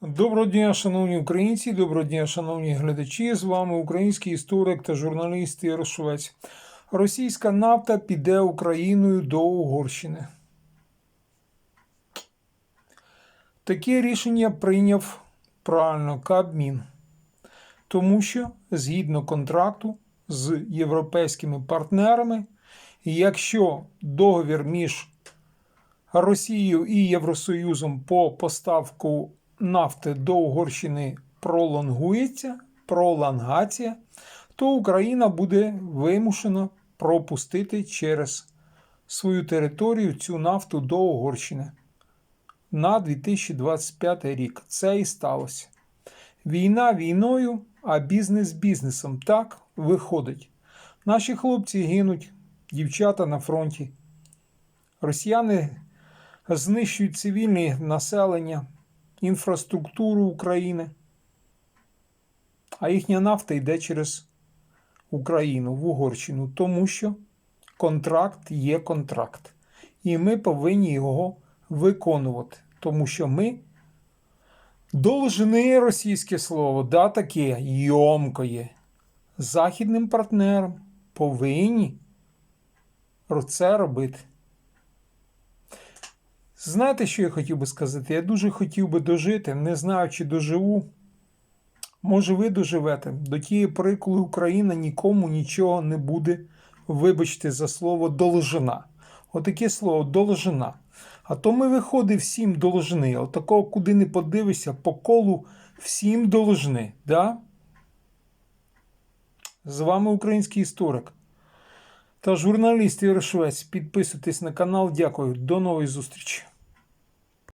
Доброго дня, шановні українці, доброго дня, шановні глядачі. З вами український історик та журналіст Ігор Швець. Російська нафта піде Україною до Угорщини. Таке рішення прийняв правильно Кабмін, тому що згідно контракту з європейськими партнерами, якщо договір між Росією і Євросоюзом по поставку нафти до Угорщини пролонгується, пролонгація, то Україна буде вимушена пропустити через свою територію цю нафту до Угорщини на 2025 рік. Це і сталося. Війна війною, а бізнес бізнесом. Так виходить. Наші хлопці гинуть, дівчата на фронті. Росіяни знищують цивільне населення, інфраструктуру України, а їхня нафта йде через Україну в Угорщину, тому що контракт є контракт. І ми повинні його виконувати, тому що ми должны російське слово, да, таке йомкоє. Західним партнерам повинні це робити. Знаєте, що я хотів би сказати? Я дуже хотів би дожити, не знаю, чи доживу. Може, ви доживете. До тієї пори, коли Україна нікому нічого не буде, вибачте за слово должна. Отаке слово должна. А то ми виходить всім должни. Отакого, куди не подивишся, по колу всім должни. Да? З вами український історик та журналістів Ігор Підписуйтесь на канал. Дякую. До нової зустрічі.